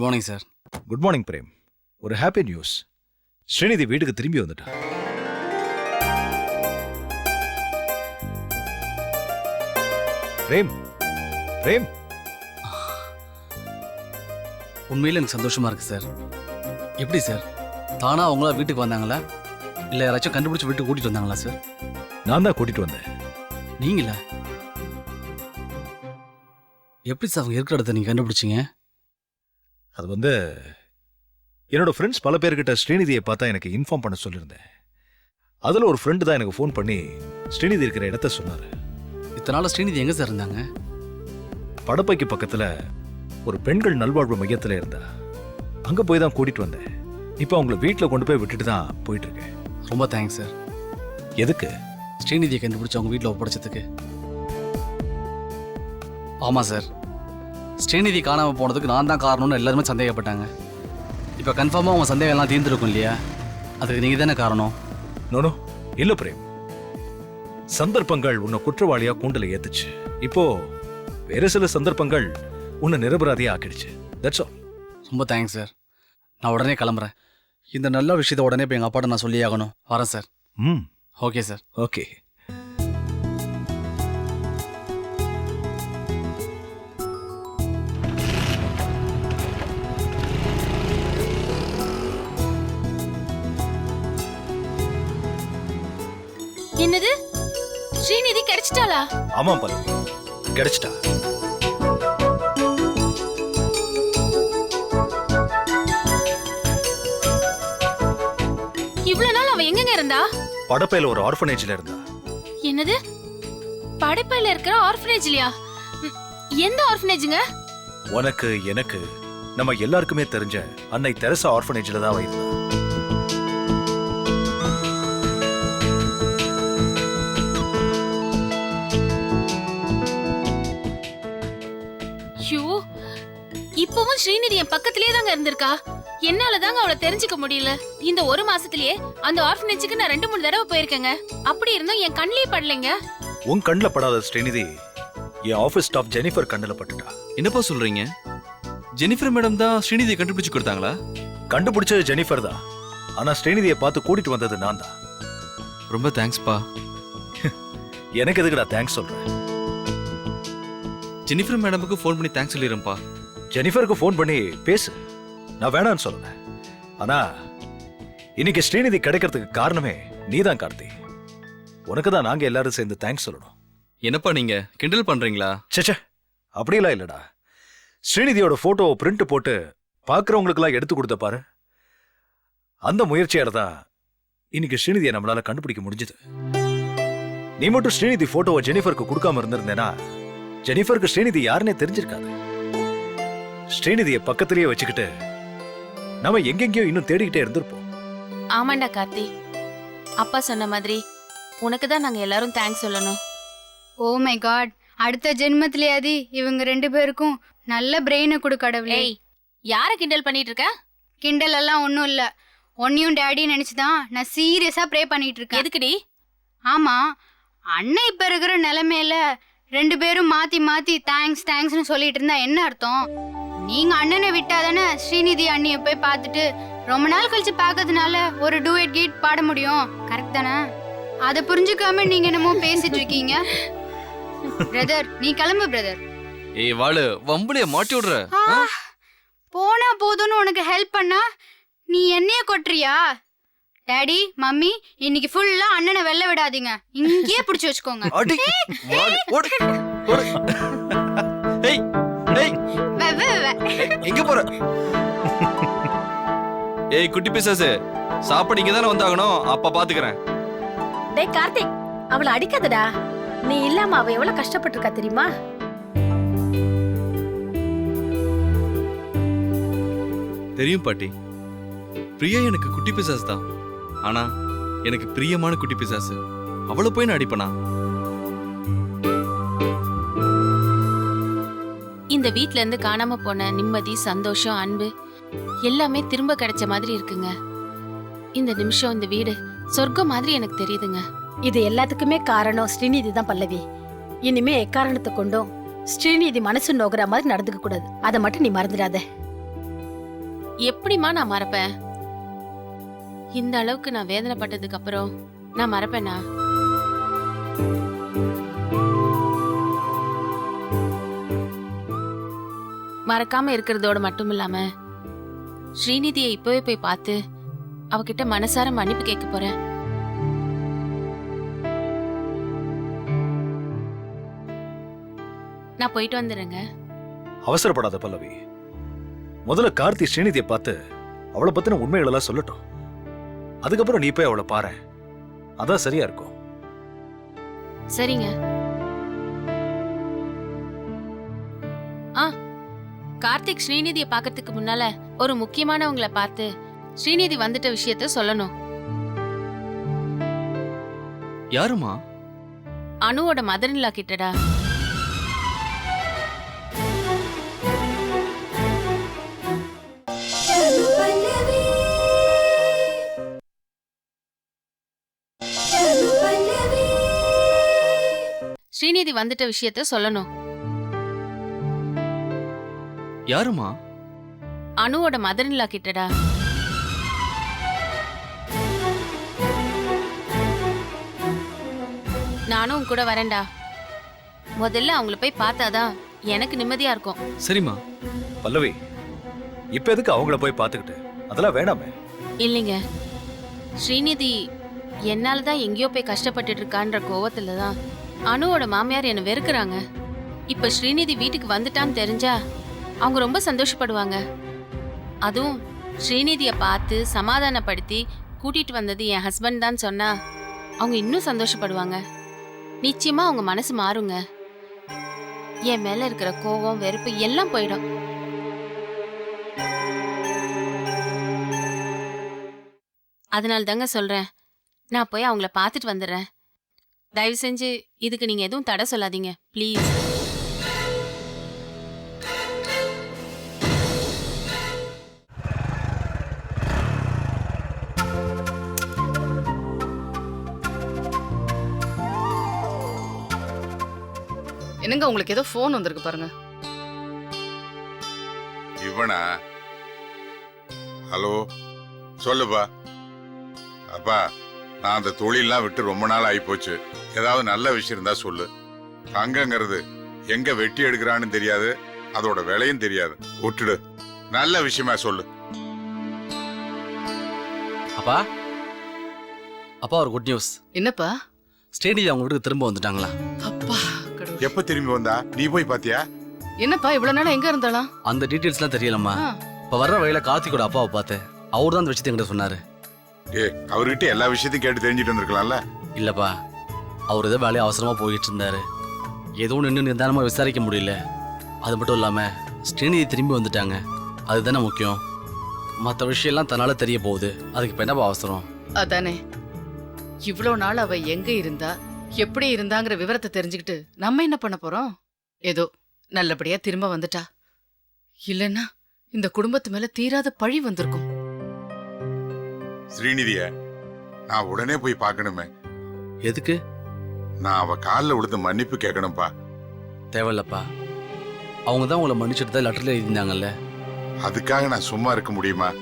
Good morning sir good morning Prem ஒரு happy news Srinidhi வீட்டுக்கு திரும்பி வந்துட்டா. பிரேம் பிரேம் உண்மையில எனக்கு சந்தோஷமா இருக்கு சார் எப்படி சார் தானா அவங்களா வீட்டுக்கு வந்தாங்களா? இல்லை யாராச்சும் கண்டுபிடிச்சு வீட்டுக்கு கூட்டிட்டு வந்தாங்களா சார் நான் தான் கூட்டிட்டு வந்தேன். நீங்களா? எப்படி சார் அவங்க இருக்கிற இடத்த நீங்கள் கண்டுபிடிச்சீங்க? அது வந்து என்னோட ஃப்ரெண்ட்ஸ் பல பேர்கிட்ட ஸ்ரீநிதியை பார்த்தா எனக்கு இன்ஃபார்ம் பண்ண சொல்லியிருந்தேன். அதுல ஒரு ஃப்ரெண்டு தான் எனக்கு ஃபோன் பண்ணி ஸ்ரீநிதி இருக்கிற இடத்த சொன்னாரு. இத்தனை நாள் ஸ்ரீநிதி எங்கே சார் இருந்தாங்க? படப்பைக்கு பக்கத்துல ஒரு பெண்கள் நல்வாழ்வு மையத்துல இருந்தா. அங்க போய் தான் கூட்டிட்டு வந்தேன். இப்போ அவங்கள வீட்ல கொண்டு போய் விட்டுட்டு தான் போயிட்டு இருக்கேன் ரொம்ப தேங்க்ஸ் சார் எதுக்கு? ஸ்ரீநிதியை கண்டுபிடிச்சு அவங்க வீட்டில் ஒப்படைச்சதுக்கு. ஆமாம் சார் ஸ்ரீநிதி காணாமல் போனதுக்கு நான் தான் காரணம்னு எல்லாருமே சந்தேகப்பட்டாங்க. இப்போ கன்ஃபார்மாக அவங்க சந்தேகம் எல்லாம் தீர்ந்துருக்கும் இல்லையா? அதுக்கு நீங்கள் தானே காரணம்? நோனோ இல்ல பிரேம். சந்தர்ப்பங்கள் உன்னை குற்றவாளியா கூண்டல ஏத்துச்சு. இப்போ வேற சில சந்தர்ப்பங்கள் உன்னை நிரபராதியா ஆக்கிடுச்சு. தட்ஸ் ஆல் ரொம்ப தேங்க்ஸ் சார் நான் உடனே கிளம்புறேன். இந்த நல்ல விஷயத்தை உடனே இப்போ எங்கள் அப்பாட்ட நான் சொல்லி ஆகணும். வரேன் சார் ம். ஓகே சார் ஓகே என்னது? ஸ்ரீநிதி கிடைச்சிட்டாளா? ஆமாம் பல்லவி கிடைச்சிட்டா. இவ்வளவு நாள் அவ எங்கங்க இருந்தா? படப்பையில ஒரு ஆர்ஃபனேஜ்ல இருந்தா. என்னது? படைப்பையில இருக்கிற ஆர்ஃபனேஜ்லயா? எந்த ஆர்ஃபனேஜுங்க? உனக்கு எனக்கு நம்ம எல்லாருக்குமே தெரிஞ்ச அன்னை தெரசா ஆர்ஃபனேஜ்ல தான் இருந்தா. இப்பவும் ஸ்ரீநிதி என் பக்கத்திலேயே தாங்க இருந்திருக்கா? என்னால தாங்க அவளை தெரிஞ்சுக்க முடியல. இந்த ஒரு மாசத்திலேயே அந்த ஆர்ஃபனேஜுக்கு நான் ரெண்டு மூணு தடவை போயிருக்கேங்க. அப்படி இருந்தும் என் கண்ணிலே படலைங்க. உன் கண்ணில் படாத ஸ்ரீநிதி என் ஆஃபீஸ் ஸ்டாஃப் ஜெனிஃபர் கண்ணில் பட்டுட்டா. என்னப்பா சொல்றீங்க? ஜெனிஃபர் மேடம் தான் ஸ்ரீநிதியை கண்டுபிடிச்சு கொடுத்தாங்களா? கண்டுபிடிச்சது ஜெனிஃபர் தான். ஆனா ஸ்ரீநிதியை பார்த்து கூட்டிட்டு வந்தது நான் தான். ரொம்ப தேங்க்ஸ்ப்பா. எனக்கு எதுக்குடா தேங்க்ஸ் சொல்றேன் ஜெனிஃபர் மேடமுக்கு ஃபோன் பண்ணி தேங்க்ஸ் சொல்லிடுறேன்ப்பா. ஜெனிஃபருக்கு ஃபோன் பண்ணி பேசு. நான் வேணான்னு சொல்லல ஆனா இன்னைக்கு ஸ்ரீநிதி கிடைக்கிறதுக்கு காரணமே நீதான் கார்த்தி. உனக்கு தான் நாங்க எல்லாரும் சேர்ந்து தேங்க்ஸ் சொல்லணும். என்னப்பா நீங்க? கிண்டல் பண்றீங்களா? ச்சே அப்படியெல்லாம் இல்லடா. ஸ்ரீநிதியோட போட்டோவை பிரிண்ட் போட்டு பார்க்கறவங்களுக்கெல்லாம் எடுத்து கொடுத்த பாரு. அந்த முயற்சியால தான் இன்னைக்கு ஸ்ரீநிதியை நம்மளால கண்டுபிடிக்க முடிஞ்சது. நீ மட்டும் ஸ்ரீநிதி போட்டோவை ஜெனிஃபருக்கு கொடுக்காம இருந்திருந்தேனா ஜெனிஃபருக்கு ஸ்ரீநிதி யாருன்னே தெரிஞ்சிருக்காது. ஸ்ரீநிதியை பக்கத்திலேயே வச்சுக்கிட்டு நாம எங்கெங்கேயோ இன்னும் தேடிக்கிட்டே இருந்திருப்போம். ஆமாண்டா கார்த்தி. அப்பா சொன்ன மாதிரி உனக்கு தான் நாங்க எல்லாரும் தேங்க்ஸ் சொல்லணும். ஓ மை காட் அடுத்த ஜென்மத்திலேயாதி இவங்க ரெண்டு பேருக்கும் நல்ல பிரெயினை கொடு கடவுளே. ஏய் யார கிண்டல் பண்ணிட்டு இருக்க கிண்டல் எல்லாம் ஒன்றும் இல்லை. ஒன்னையும் டேடி நினச்சிதான் நான் சீரியஸாக ப்ரே பண்ணிட்டு இருக்கேன். எதுக்குடி? ஆமா அண்ணன் இப்போ இருக்கிற நிலைமையில ரெண்டு பேரும் மாத்தி மாத்தி தேங்க்ஸ் தேங்க்ஸ்னு சொல்லிட்டு இருந்தா என்ன அர்த்தம்? நீங்க அண்ணனை விட்டாதானே ஸ்ரீநிதி அண்ணியை போய் பார்த்துட்டு ரொம்ப நாள் கழிச்சு பார்க்கறதுனால ஒரு டூயட் கீட் பாட முடியும். கரெக்ட் தானே? அதை புரிஞ்சுக்காம நீங்க என்னமோ பேசிட்டு இருக்கீங்க. பிரதர் நீ கிளம்பு பிரதர் ஏய் வாளு வம்புலைய மாட்டி விடுற. போனா போதும்னு உனக்கு ஹெல்ப் பண்ணா நீ என்னைய கொட்டுறியா? டாடி மம்மி இன்னைக்கு ஃபுல்லா அண்ணனை வெளில விடாதீங்க. இங்கேயே பிடிச்சு வச்சுக்கோங்க. ஏய் ஏய். எங்க போற? ஏய் குட்டி பிசாசு சாப்பாடு இங்க தானே வந்தாகணும். அப்ப பாத்துக்கிறேன். டேய் கார்த்திக் அவளை அடிக்காதடா. நீ இல்லாம அவ எவ்வளவு கஷ்டப்பட்டிருக்கா தெரியுமா? தெரியும் பாட்டி. பிரியா எனக்கு குட்டி பிசாசு தான் ஆனா எனக்கு பிரியமான குட்டி பிசாசு. அவளை போய் நான் அடிப்பனா? இந்த வீட்ல இருந்து காணாம போன நிம்மதி சந்தோஷம் அன்பு எல்லாமே திரும்ப கிடைச்ச மாதிரி இருக்குங்க. இந்த நிமிஷம் இந்த வீடு சொர்க்கம் மாதிரி எனக்கு தெரியுதுங்க. இது எல்லாத்துக்குமே காரணம் ஸ்ரீநிதி தான் பல்லவி. இனிமே எக்காரணத்தை கொண்டும் ஸ்ரீநிதி மனசு நோகுற மாதிரி நடந்துக்க கூடாது. அதை மட்டும் நீ மறந்துடாத. எப்படிம்மா நான் மறப்பேன்? இந்த அளவுக்கு நான் வேதனைப்பட்டதுக்கு அப்புறம் நான் மறப்பேனா? மறக்காம இருக்கிறதோட மட்டும் இல்லாம ஸ்ரீநிதியை இப்பவே போய் பார்த்து அவகிட்ட மனசார மன்னிப்பு கேட்க போறேன். நான் போயிட்டு வந்துடுறேங்க. அவசரப்படாத பல்லவி. முதல்ல கார்த்தி ஸ்ரீநிதியை பார்த்து அவளை பத்தின உண்மைகளெல்லாம் சொல்லட்டும். அதுக்கப்புறம் நீ போய் அவளை பாரு. அதான் சரியா இருக்கும். சரிங்க. கார்த்திக் ஸ்ரீநிதியை பார்க்கறதுக்கு முன்னால ஒரு முக்கியமானவங்கள பார்த்து ஸ்ரீநிதி வந்துட்ட விஷயத்த சொல்லணும். யாருமா அனுவோட மதர் கிட்டடா. ஸ்ரீநிதி வந்துட்ட விஷயத்த சொல்லணும். யாருமா? அனுவோட மதர் கிட்டடா. நானும் உன் கூட வரேன்டா. முதல்ல அவங்கள போய் பார்த்தாதான் எனக்கு நிம்மதியா இருக்கும். சரிம்மா. பல்லவி இப்ப எதுக்கு அவங்கள போய் பார்த்துக்கிட்டு? அதெல்லாம் வேணாமே. இல்லைங்க. ஸ்ரீநிதி என்னால தான் எங்கேயோ போய் கஷ்டப்பட்டுட்டு இருக்கான்ற கோவத்துல தான் அனுவோட மாமியார் என்னை வெறுக்கிறாங்க. இப்ப ஸ்ரீநிதி வீட்டுக்கு வந்துட்டான்னு தெரிஞ்சா அவங்க ரொம்ப சந்தோஷப்படுவாங்க. அதுவும் ஸ்ரீநிதியை பார்த்து சமாதானப்படுத்தி கூட்டிட்டு வந்தது என் ஹஸ்பண்ட் தான் சொன்னா அவங்க இன்னும் சந்தோஷப்படுவாங்க. நிச்சயமா அவங்க மனசு மாறுங்க. என் மேல இருக்கிற கோவம் வெறுப்பு எல்லாம் போயிடும். அதனால தாங்க சொல்றேன். நான் போய் அவங்கள பார்த்துட்டு வந்துடுறேன். தயவு செஞ்சு இதுக்கு நீங்க எதுவும் தடை சொல்லாதீங்க. ப்ளீஸ் என்னங்க உங்களுக்கு ஏதோ ஃபோன் வந்திருக்கு பாருங்க. இவனா? ஹலோ சொல்லுப்பா. அப்பா நான் அந்த தொழிலெல்லாம் விட்டு ரொம்ப நாள் ஆயிப்போச்சு. ஏதாவது நல்ல விஷயம் இருந்தா சொல்லு. தங்கங்கிறது எங்க வெட்டி எடுக்கிறான்னு தெரியாது அதோட விலையும் தெரியாது. விட்டுடு. நல்ல விஷயமா சொல்லு. அப்பா அப்பா ஒரு குட் நியூஸ் என்னப்பா? ஸ்ரீநிதி அவங்க வீட்டுக்கு திரும்ப வந்துட்டாங்களா. எப்ப திரும்பி வந்தா? நீ போய் பாத்தியா? என்னப்பா இவ்வளவு நாள் எங்க இருந்தாலாம் அந்த டீட்டெயில்ஸ்லாம் தெரியலம்மா. இப்போ வர்ற வழியில கார்த்திகோட அப்பாவை பார்த்தேன் அவர் தான் அந்த விஷயத்தை என்கிட்ட சொன்னாரு. ஏ அவர்கிட்ட எல்லா விஷயத்தையும் கேட்டு தெரிஞ்சுட்டு வந்திருக்கலாம்ல? இல்லப்பா அவர் ஏதோ வேலையை அவசரமா போயிட்டு இருந்தாரு. எதுவும் நின்று நிதானமா விசாரிக்க முடியல. அது மட்டும் இல்லாம ஸ்ரீநிதி திரும்பி வந்துட்டாங்க. அதுதானே முக்கியம். மற்ற விஷயம்லாம் தன்னால தெரிய போகுது. அதுக்கு இப்போ என்னப்பா அவசரம்? அதானே. இவ்வளவு நாள் அவ எங்க இருந்தா? எப்படி இருந்தாங்கிற விவரத்தை தெரிஞ்சுக்கிட்டு நம்ம என்ன பண்ண போறோம்? ஏதோ நல்லபடியா திரும்ப வந்துட்டா. இல்லன்னா இந்த குடும்பத்து மேல தீராத பழி வந்திருக்கும். ஸ்ரீநிதிய நான் உடனே போய் பார்க்கணுமே. எதுக்கு? நான் அவ காலில் விழுந்து மன்னிப்பு கேட்கணும்ப்பா தேவையில்லப்பா. அவங்க தான் உங்களை மன்னிச்சுட்டு தான் லெட்டரில் எழுதியிருந்தாங்கல்ல. அதுக்காக நான் சும்மா இருக்க முடியுமா?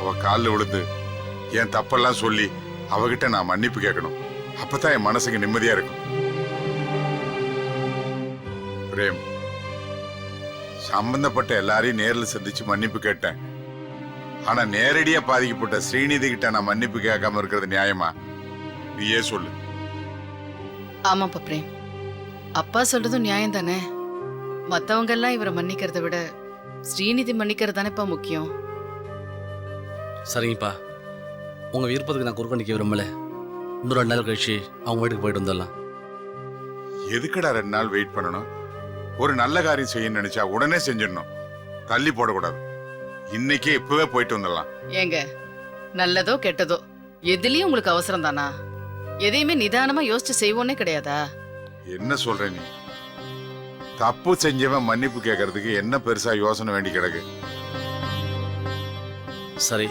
அவ காலில் விழுந்து என் தப்பெல்லாம் சொல்லி அவகிட்ட நான் மன்னிப்பு கேட்கணும். அப்பதான் என் மனசுக்கு நிம்மதியா இருக்கும். பிரேம் சம்பந்தப்பட்ட எல்லாரையும் நேர்ல சந்திச்சு மன்னிப்பு கேட்டேன். ஆனா நேரடியா பாதிக்கப்பட்ட ஸ்ரீநிதி கிட்ட நான் மன்னிப்பு கேட்காம இருக்கிறது நியாயமா? நீயே சொல்லு. ஆமாப்பா பிரேம். அப்பா சொல்றதும் நியாயம் தானே மத்தவங்க எல்லாம் இவரை மன்னிக்கிறத விட ஸ்ரீநிதி மன்னிக்கிறது தானேப்பா முக்கியம்? சரிங்கப்பா. உங்கள் விருப்பத்துக்கு நான் குறுக்க நிற்க விரும்பல. இன்னும் ரெண்டு நாள் கழிச்சு அவங்க வீட்டுக்கு போயிட்டு வந்துடலாம். எதுக்குடா ரெண்டு நாள் வெயிட் பண்ணணும்? ஒரு நல்ல காரியம் செய்யணும்னு நினைச்சா உடனே செஞ்சிடணும். தள்ளி போடக்கூடாது. இன்னைக்கே இப்பவே போயிட்டு வந்துடலாம். ஏங்க நல்லதோ கெட்டதோ எதுலயும் உங்களுக்கு அவசரம் தானா? எதையுமே நிதானமா யோசிச்சு செய்வோன்னே கிடையாதா? என்ன சொல்ற நீ? தப்பு செஞ்சவன் மன்னிப்பு கேட்கறதுக்கு என்ன பெருசா யோசனை வேண்டி கிடக்கு? சரி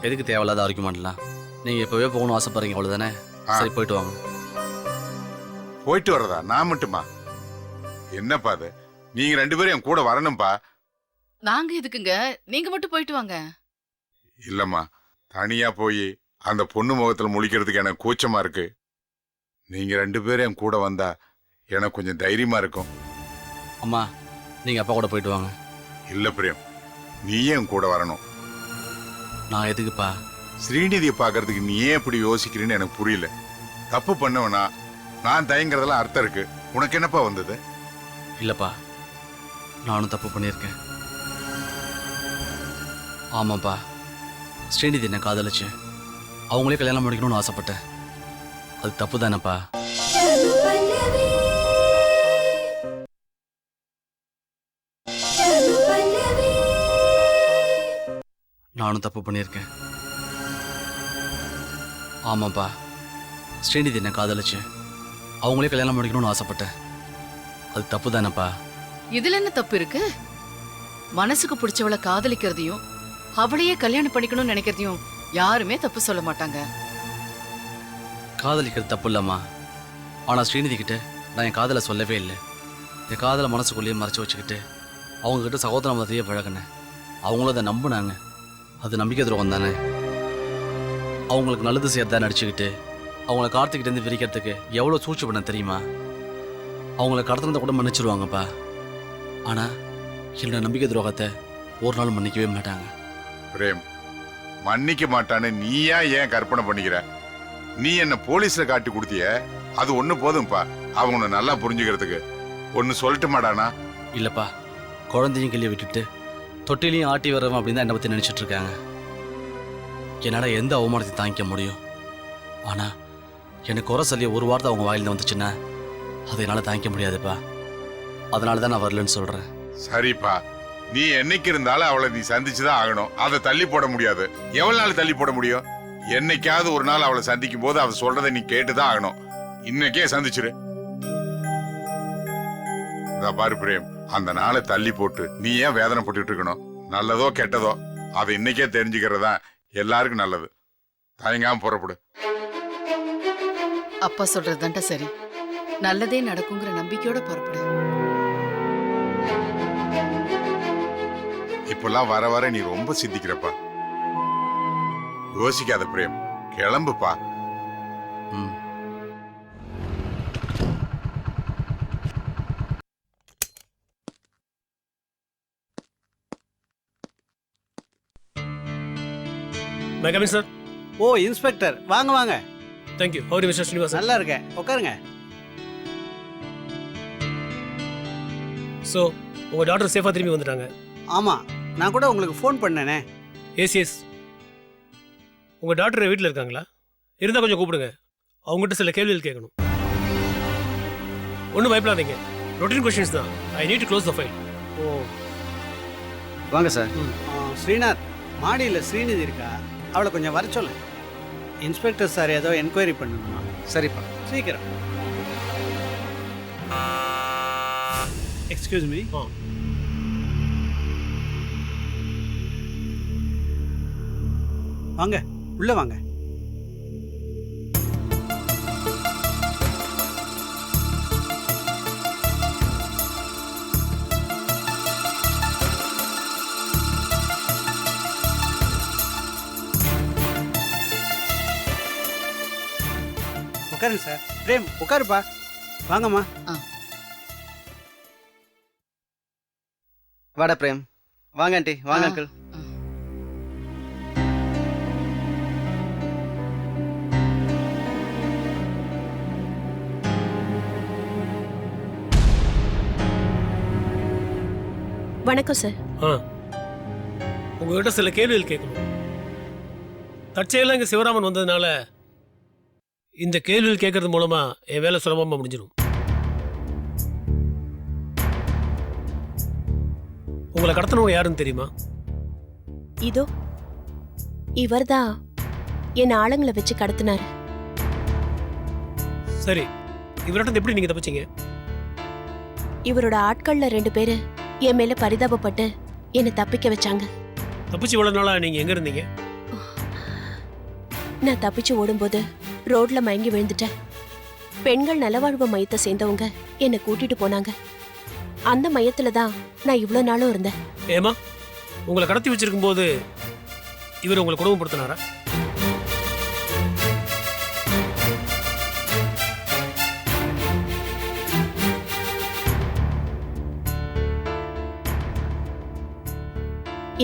எதுக்கு தேவையில்லாத ஆர்குமெண்ட்லாம் நீங்கள் இப்போவே போகணும்னு ஆசைப்படுறீங்க அவ்வளோதானே. சரி போயிட்டு வாங்க. போயிட்டு வர்றதா? நான் மட்டுமா? என்னப்பா அது? நீங்க ரெண்டு பேரும் என் கூட வரணும்பா. நாங்க எதுக்குங்க? நீங்க மட்டும் போயிட்டு வாங்க. இல்லம்மா. தனியா போய் அந்த பொண்ணு முகத்துல முழிக்கிறதுக்கு எனக்கு கூச்சமா இருக்கு. நீங்க ரெண்டு பேரும் என் கூட வந்தா எனக்கு கொஞ்சம் தைரியமா இருக்கும். அம்மா நீங்கள் அப்பா கூட போயிட்டு வாங்க. இல்ல பிரேம் நீயே என் கூட வரணும். நான் எதுக்குப்பா? ஸ்ரீநிதியை பார்க்கறதுக்கு நீ ஏன் இப்படி யோசிக்கிறேன்னு எனக்கு புரியல. தப்பு பண்ணவனா நான் தயங்குறதெல்லாம் அர்த்தம் இருக்கு. உனக்கு என்னப்பா வந்தது? இல்லைப்பா நானும் தப்பு பண்ணியிருக்கேன். ஆமாப்பா ஸ்ரீநிதி என்னை காதலிச்சு. அவங்களே கல்யாணம் பண்ணிக்கணும்னு ஆசைப்பட்டேன். அது தப்பு தானேப்பா? நானும் தப்பு பண்ணியிருக்கேன். ஆமாப்பா. ஸ்ரீநிதி என்னை காதலிச்சேன் அவங்களே கல்யாணம் பண்ணிக்கணும்னு ஆசைப்பட்டேன். அது தப்பு தானேப்பா இதுல என்ன தப்பு இருக்கு? மனசுக்கு பிடிச்சவளை காதலிக்கிறதையும் அவளையே கல்யாணம் பண்ணிக்கணும்னு நினைக்கிறதையும் யாருமே தப்பு சொல்ல மாட்டாங்க. காதலிக்கிறது தப்பு இல்லைம்மா ஆனால் ஸ்ரீநிதி கிட்ட நான் என் காதலை சொல்லவே இல்லை. என் காதலை மனசுக்குள்ளேயே மறைச்சு வச்சுக்கிட்டு அவங்கக்கிட்ட சகோதர மதத்தையே பழகினேன். அவங்களும் அதை நம்பினாங்க. அது நம்பிக்கை துரோகம் தானே அவங்களுக்கு நல்லது செய்யறதா நடிச்சுக்கிட்டு அவங்கள கார்த்திக்கிட்டேருந்து பிரிக்கிறதுக்கு எவ்வளோ சூழ்ச்சி பண்ண தெரியுமா? அவங்கள கடத்தினதை கூட மன்னிச்சிருவாங்கப்பா. ஆனால் என்னோட நம்பிக்கை துரோகத்தை ஒரு நாள் மன்னிக்கவே மாட்டாங்க. பிரேம் மன்னிக்க மாட்டான்னு நீயா ஏன் கற்பனை பண்ணிக்கிற? நீ என்ன போலீஸ்ல காட்டி கொடுத்திய? அது ஒண்ணு போதும்பா அவங்க உன்னை நல்லா புரிஞ்சுக்கிறதுக்கு. ஒன்னு சொல்லட்டு மாடானா? இல்லைப்பா குழந்தையும் கிளியை விட்டுட்டு தொட்டிலையும் ஆட்டி வர்றவன் அப்படின்னு தான் என்னை பற்றி நினச்சிட்டு இருக்காங்க. என்னால் எந்த அவமானத்தை தாங்கிக்க முடியும். ஆனால் எனக்கு குறை சொல்லி ஒரு வார்த்தை அவங்க வாயிலிருந்து வந்துச்சுன்னா அதை என்னால் தாங்கிக்க முடியாதுப்பா. அதனால தான் நான் வரலன்னு சொல்கிறேன் சரிப்பா. நீ என்னைக்கு இருந்தாலும் அவளை நீ சந்திச்சுதான் ஆகணும். அதை தள்ளி போட முடியாது. எவ்வளோ நாள் தள்ளி போட முடியும்? என்னைக்காவது ஒரு நாள் அவளை சந்திக்கும் போது அவள் சொல்றதை நீ கேட்டுதான் ஆகணும். இன்னைக்கே சந்திச்சிரு. பாரு பிரேம். அந்த நாளை தள்ளி போட்டு நீ ஏன் வேதனைப்பட்டுட்டு இருக்கணும்? நல்லதோ கெட்டதோ அதை இன்னைக்கே தெரிஞ்சுக்கிறதா எல்லாருக்கும் நல்லது. தயங்காம புறப்படு. அப்பா சொல்றது சரி. நல்லதே நடக்குங்கிற நம்பிக்கையோட புறப்படு. இப்பெல்லாம் வர வர நீ ரொம்ப சிந்திக்கிறப்பா. யோசிக்காத பிரேம். கிளம்புப்பா. ம். May I coming sir oh inspector. வாங்க வாங்க. தேங்க்யூ ஹவுடி மிஸ்டர் ஸ்ரீனிவாசன் நல்லா இருக்கேன். உட்காருங்க. ஸோ உங்கள் டாக்டர் சேஃபாக திரும்பி வந்துட்டாங்க? ஆமா. நான் கூட உங்களுக்கு ஃபோன் பண்ணேனே. எஸ் எஸ் உங்கள் டாக்டர் வீட்டில் இருக்காங்களா? இருந்தால் கொஞ்சம் கூப்பிடுங்க. அவங்ககிட்ட சில கேள்விகள் கேட்கணும். ஒன்றும் பயப்படாதீங்க. ரொட்டீன் கொஷின்ஸ் தான். I need to close the file ஓ. வாங்க சார் ஸ்ரீநாத் மாடியில் ஸ்ரீநிதி இருக்கா? அவளை கொஞ்சம் வர சொல்லு. இன்ஸ்பெக்டர் சார் ஏதோ என்கொயரி பண்ணணுமா சரிப்பா. சீக்கிரம். எக்ஸ்கியூஸ் மீ வாங்க. உள்ள வாங்க. உட்காருங்க சார். பிரேம் உட்காருப்பா. வாங்கம்மா. வாடா பிரேம். வாங்க ஆண்டி வாங்க. அங்கிள் வணக்கம் சார் ஆ. உங்ககிட்ட சில கேள்விகள் கேட்கணும். தற்செயலாக இங்கே சிவராமன் வந்ததுனால இந்த கேள்விகள் கேட்கறது மூலமா என் வேலை சுலபமாக முடிஞ்சிடும் உங்களை கடத்தினவங்க யாருன்னு தெரியுமா? இதோ இவர்தான் என் ஆளுங்களை வச்சு கடத்தினாரு. சரி இவர்கிட்ட எப்படி நீங்கள் தப்பிச்சீங்க? இவரோட ஆட்கள்ல ரெண்டு பேரு என் மேல பரிதாபப்பட்டு என்னை தப்பிக்க வச்சாங்க. தப்பிச்சு இவ்வளோ நாளாக நீங்கள் எங்கே இருந்தீங்க? நான் தப்பிச்சு ஓடும்போது ரோட்ல மயங்கி விழுந்துட்டேன். பெண்கள் நலவாழ்வு மையத்தை சேர்ந்தவங்க என்னை கூட்டிட்டு போனாங்க. அந்த மையத்துல தான் நான் இவ்வளோ நாளும் இருந்தேன். ஏமா உங்களை கடத்தி வச்சிருக்கும் போது இவர் உங்களை குடும்பப்படுத்தினாரா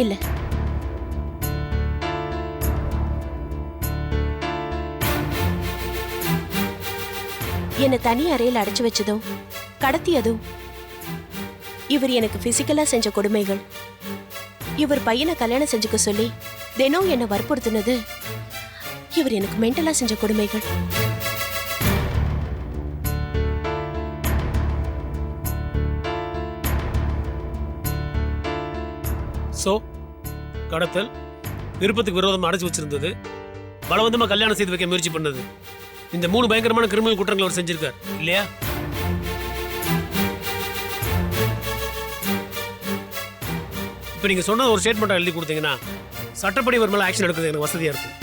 இல்ல. என்னை தனி அறையில் அடைச்சு வச்சதும் கடத்தியதும் இவர் எனக்கு பிசிக்கலா செஞ்ச கொடுமைகள். இவர் பையனை கல்யாணம் செஞ்சுக்க சொல்லி தினம் என்னை வற்புறுத்தினது இவர் எனக்கு மென்டலா செஞ்ச கொடுமைகள். ஸோ கடத்தல் விருப்பத்துக்கு விரோதமாக அடைச்சு வச்சிருந்தது பலவந்தமா கல்யாணம் செய்து வைக்க முயற்சி பண்ணது. இந்த மூணு பயங்கரமான கிரிமினல் குற்றங்கள் அவர் செஞ்சிருக்கார். இல்லையா? இப்போ நீங்கள் சொன்ன ஒரு ஸ்டேட்மெண்ட்டை எழுதி கொடுத்தீங்கன்னா சட்டப்படி ஒரு மேலே ஆக்ஷன் எடுக்கிறது எனக்கு வசதியாக இருக்கும்.